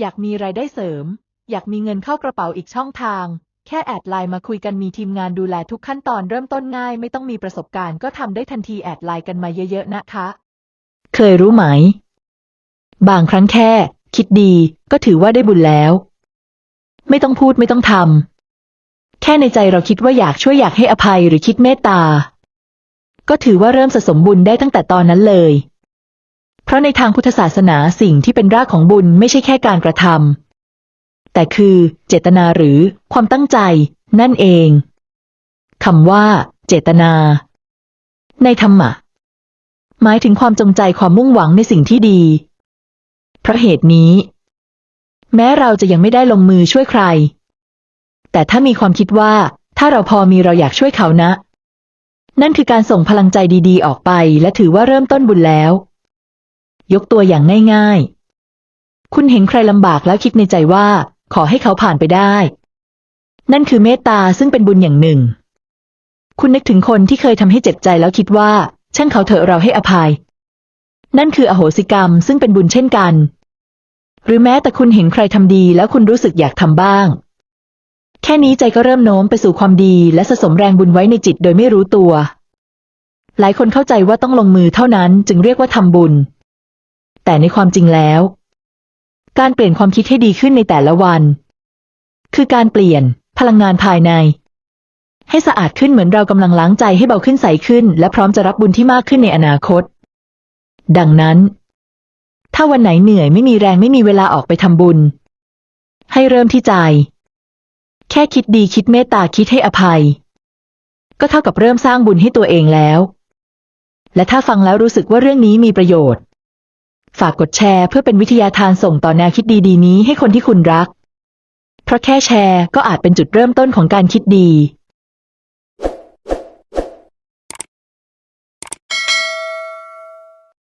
อยากมีรายได้เสริม อยากมีเงินเข้ากระเป๋าอีกช่องทาง แค่แอดไลน์มาคุยกันมีทีมงานดูแลทุกขั้นตอนเริ่มต้นง่าย ไม่ต้องมีประสบการณ์ก็ทำได้ทันทีแอดไลน์กันมาเยอะๆนะคะ เคยรู้ไหม บางครั้งแค่ คิดดีก็ถือว่าได้บุญแล้ว ไม่ต้องพูดไม่ต้องทำแค่ในใจเราคิดว่าอยากช่วยอยากให้อภัยหรือคิดเมตตา ก็ถือว่าเริ่มสะสมบุญได้ตั้งแต่ตอนนั้นเลย เพราะในทางพุทธศาสนาสิ่งที่เป็นรากของบุญไม่ใช่แค่การกระทำแต่คือเจตนาหรือความตั้งใจ นั่นเองคำว่า เจตนา ในธรรมะ หมายถึงความจงใจความมุ่งหวังในสิ่งที่ดี เพราะเหตุนี้ แม้เราจะยังไม่ได้ลงมือช่วยใคร แต่ถ้ามีความคิดว่า ถ้าเราพอมีเราอยากช่วยเขานะ นั่นคือการส่งพลังใจดีๆ ออกไป และถือว่าเริ่มต้นบุญแล้ว ยกตัวอย่างง่าย ๆ คุณเห็นใครลำบากแล้วคิดในใจว่า ขอให้เขาผ่านไปได้ นั่นคือเมตตาซึ่งเป็นบุญอย่างหนึ่ง คุณนึกถึงคนที่เคยทำให้เจ็บใจแล้วคิดว่า ช่างเขาเถอะเราให้อภัย นั่นคืออโหสิกรรมซึ่งเป็นบุญเช่นกัน หรือแม้แต่คุณเห็นใครทำดีแล้วคุณรู้สึกอยากทำบ้าง แค่นี้ใจก็เริ่มโน้มไปสู่ความดีและสะสมแรงบุญไว้ในจิตโดยไม่รู้ตัวหลายคนเข้าใจว่าต้องลงมือเท่านั้นจึงเรียกว่าทำบุญ แต่ในความจริงแล้ว การเปลี่ยนความคิดให้ดีขึ้นในแต่ละวัน คือการเปลี่ยนพลังงานภายใน ให้สะอาดขึ้นเหมือนเรากำลังล้างใจให้เบาขึ้นใสขึ้น และพร้อมจะรับบุญที่มากขึ้นในอนาคต ดังนั้น ถ้าวันไหนเหนื่อยไม่มีแรงไม่มีเวลาออกไปทำบุญ ให้เริ่มที่ใจ แค่คิดดีคิดเมตตาคิดให้อภัย ก็เท่ากับเริ่มสร้างบุญให้ตัวเองแล้ว และถ้าฟังแล้วรู้สึกว่าเรื่องนี้มีประโยชน์ ฝากกดแชร์เพื่อเป็นวิทยาทานส่งต่อแนวคิดดีๆนี้ให้คนที่คุณรัก เพราะแค่แชร์ก็อาจเป็นจุดเริ่มต้นของการคิดดี